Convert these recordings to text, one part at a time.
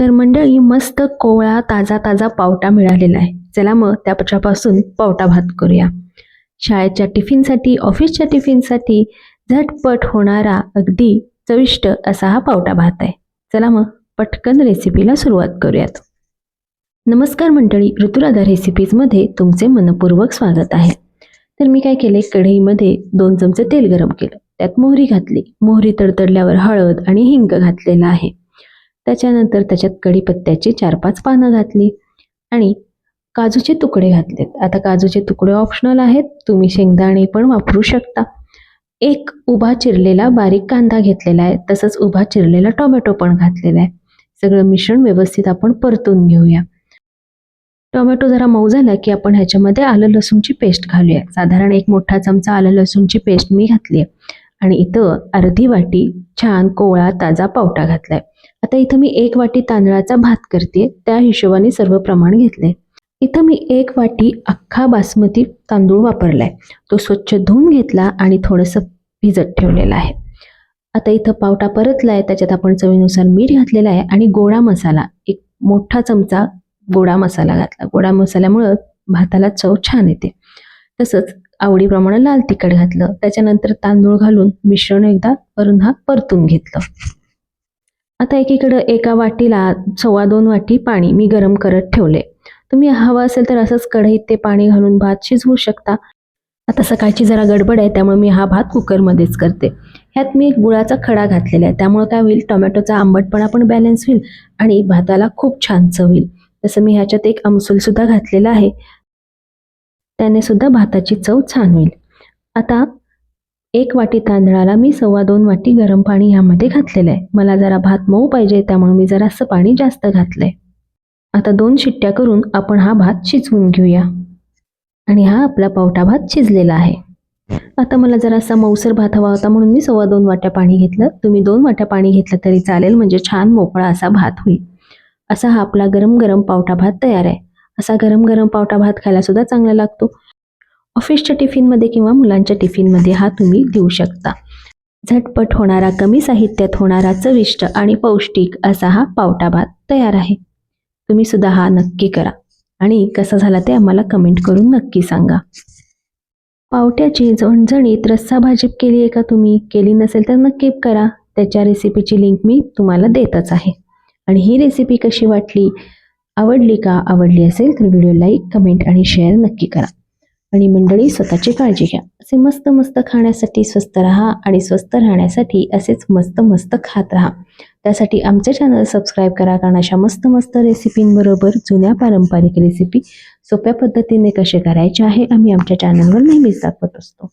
तर मंडळी मस्त कोवळा ताजा ताजा पावटा मिळालेला आहे. चला मग त्याच्यापासून पावटा भात करूया. शाळेच्या टिफिनसाठी ऑफिसच्या टिफिनसाठी झटपट होणारा अगदी चविष्ट असा हा पावटा भात आहे. चला मग पटकन रेसिपीला सुरुवात करूयात. नमस्कार मंडळी ऋतुराधा रेसिपीजमध्ये तुमचे मनपूर्वक स्वागत आहे. तर मी काय केले कढईमध्ये दोन चमचे तेल गरम केलं. त्यात मोहरी घातली. मोहरी तडतडल्यावर हळद आणि हिंग घातलेला आहे. त्याच्यानंतर त्याच्यात कढीपत्त्याची चार पाच पानं घातली आणि काजूचे तुकडे घातलेत. आता काजूचे तुकडे ऑप्शनल आहेत. तुम्ही शेंगदाणे पण वापरू शकता. एक उभा चिरलेला बारीक कांदा घेतलेला आहे. तसंच उभा चिरलेला टोमॅटो पण घातलेला आहे. सगळं मिश्रण व्यवस्थित आपण परतून घेऊया. टोमॅटो जरा मऊ झाला की आपण ह्याच्यामध्ये आलं लसूणची पेस्ट घालूया. साधारण एक मोठा चमचा आलं लसूणची पेस्ट मी घातली आहे. आणि इथं अर्धी वाटी छान कोवळा ताजा पावटा घातलाय. आता इथं मी एक वाटी तांदळाचा भात करते त्या हिशोबाने सर्व प्रमाण घेतले इथं मी एक वाटी अख्खा बासमती तांदूळ वापरलाय. तो स्वच्छ धुवून घेतला आणि थोडंसं भिजत ठेवलेलं आहे. आता इथं पावटा परतलाय. त्याच्यात आपण चवीनुसार मीठ घातलेलं आहे आणि गोडा मसाला एक मोठा चमचा गोडा मसाला घातला. गोडा मसाल्यामुळं भाताला चव छान येते. तसंच आवडीप्रमाणे लाल तिखट घातलं. त्याच्यानंतर तांदूळ घालून मिश्रण एकदा वरून हा परतून घेतलं. आता एकीकडं एका वाटीला सव्वा दोन वाटी पाणी मी गरम करत ठेवले. तुम्ही हवं असेल तर असंच कढईत ते पाणी घालून भात शिजवू शकता. आता सकाळची जरा गडबड आहे त्यामुळे मी हा भात कुकरमध्येच करते. ह्यात मी गुळाचा खडा घातलेला आहे त्यामुळे काय होईल टोमॅटोचा आंबटपणा पण बॅलन्स होईल आणि भाताला खूप छान चव होईल तसं मी ह्याच्यात एक सुद्धा घातलेला आहे. त्याने सुद्धा भाताची चव छान होईल. आता एक वाटी तांदळाला मी सव्वा दोन वाटी गरम पाणी ह्यामध्ये घातलेलं आहे मला जरा भात मऊ पाहिजे त्यामुळे मी जरासं पाणी जास्त घातलंय. आता दोन शिट्ट्या करून आपण हा भात शिजवून घेऊया. आणि हा आपला पावटा भात शिजलेला आहे. आता मला जरासा मऊसर भात हवा होता म्हणून मी सव्वा दोन वाट्या पाणी घेतलं. तुम्ही दोन वाट्या पाणी घेतलं तरी चालेल म्हणजे छान मोकळा असा भात होईल. असा हा आपला गरम गरम पावटा भात तयार आहे. असा गरम गरम पावटा भात खायला सुद्धा चांगला लागतो. ऑफिसच्या टिफिनमध्ये किंवा मुलांच्या टिफिनमध्ये हा तुम्ही देऊ शकता. झटपट होणारा कमी साहित्यात होणारा चविष्ट आणि पौष्टिक असा हा पावटा भात तयार आहे. तुम्ही सुद्धा हा नक्की करा. आणि कसा झाला ते आम्हाला कमेंट करून नक्की सांगा. पावट्याची झणझणीत रस्सा भाजीप केली आहे का तुम्ही? केली नसेल तर नक्की करा. त्याच्या रेसिपीची लिंक मी तुम्हाला देतच आहे. आणि ही रेसिपी कशी वाटली? आवडली का? आवडली असेल तर व्हिडिओ लाईक कमेंट आणि शेअर नक्की करा. आणि मंडळी स्वतःची काळजी घ्या. असे मस्त मस्त खाण्यासाठी स्वस्त राहा आणि स्वस्त राहण्यासाठी असेच मस्त मस्त खात राहा. त्यासाठी आमचे चॅनल सबस्क्राईब करा कारण अशा मस्त मस्त रेसिपींबरोबर जुन्या पारंपरिक रेसिपी सोप्या पद्धतीने कसे करायचे आहे आम्ही आमच्या चॅनलवर नेहमीच दाखवत असतो.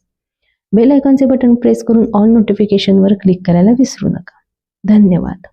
बेल आयकॉनचे बटन प्रेस करून ऑल नोटिफिकेशनवर क्लिक करायला विसरू नका. धन्यवाद.